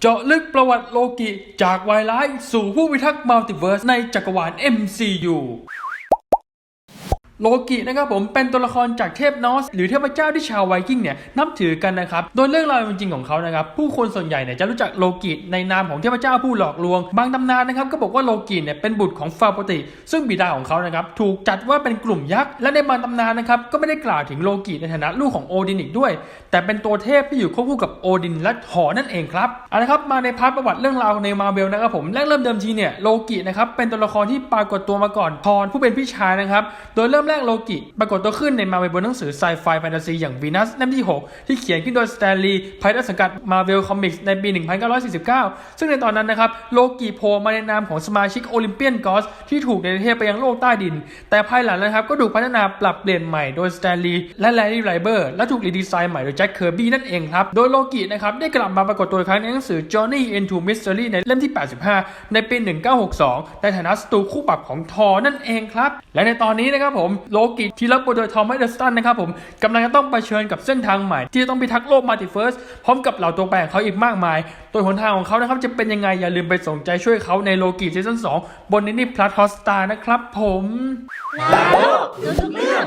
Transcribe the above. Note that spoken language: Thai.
เจาะลึกประวัติโลกิจากวายร้ายสู่ผู้พิทักษ์มัลติเวิร์สในจักรวาล MCU โลกินะครับผมเป็นตัวละครจากเทพนอส หรือเทพเจ้าที่ชาวไวกิ้งเนี่ยนับถือกันนะครับ โดยเรื่องราวจริงของเขานะครับผู้คนส่วนใหญ่เนี่ยจะรู้จักโลกิในนามของเทพเจ้าผู้หลอกลวง บางตำนานนะครับก็บอกว่าโลกิเนี่ยเป็นบุตรของฟาโปติ ซึ่งบิดาของเขานะครับถูกจัดว่าเป็นกลุ่มยักษ์และในบางตำนานนะครับก็ไม่ได้กล่าวถึงโลกิในฐานะลูกของโอดินอีกด้วย แต่เป็นตัวเทพที่อยู่ควบคู่กับโอดินและทอนั่นเองครับเอาละครับมาในพาร์ทประวัติเรื่องราวในมาเวลนะครับผมแรกเริ่มเดิมทีเนี่ยโลกินะครับเป็นตัวละครที่ปรากฏตัวมาก่อนทอนผู้เป็นพี่ชายนะครับโดยเริ่มแรกโลกิ ปรากฏตัวขึ้นในมาเวลบนหนังสือไซไฟแฟนตาซีอย่างวีนัสเล่มที่ 6 ที่เขียนขึ้นโดยสแตนลีย์ภายใต้สังกัดมาเวลคอมิกส์ในปี 1949 ซึ่งในตอนนั้นนะครับโลกิโผล่มาในนามของสมาชิกโอลิมเปียนกอสที่ถูกเนรเทศไปยังโลกใต้ดิน แต่ภายหลังนะครับก็ถูกพัฒนาปรับเปลี่ยนใหม่โดยสแตนลีย์และแลรี่ไรเบอร์และถูกรีดีไซน์ใหม่โดยแจ็คเคอร์บี้นั่นเองครับโดยโลกินะครับได้กลับมาปรากฏตัวครั้งในหนังสือ Journey into Mystery ในเล่มที่ 85 ในปี 1962 ในฐานะศัตรูคู่ปรับของทอนั่นเองครับ และในตอนนี้นะครับผมโลกิที่รับบทโดยทอมไมเดอร์สตันนะครับผมกำลังจะต้องเผชิญกับเส้นทางใหม่ ที่จะต้องไปทักโลกมาติเฟิร์สพร้อมกับเหล่าตัวแปรของเขาอีกมากมาย ตัวหนทางของเขานะครับจะเป็นยังไงอย่าลืมไปสนใจช่วยเขาในโลกิซีซั่น2บนนินี่พลัสฮอสตานะครับผมนาโลกรู้ทุกเรื่อง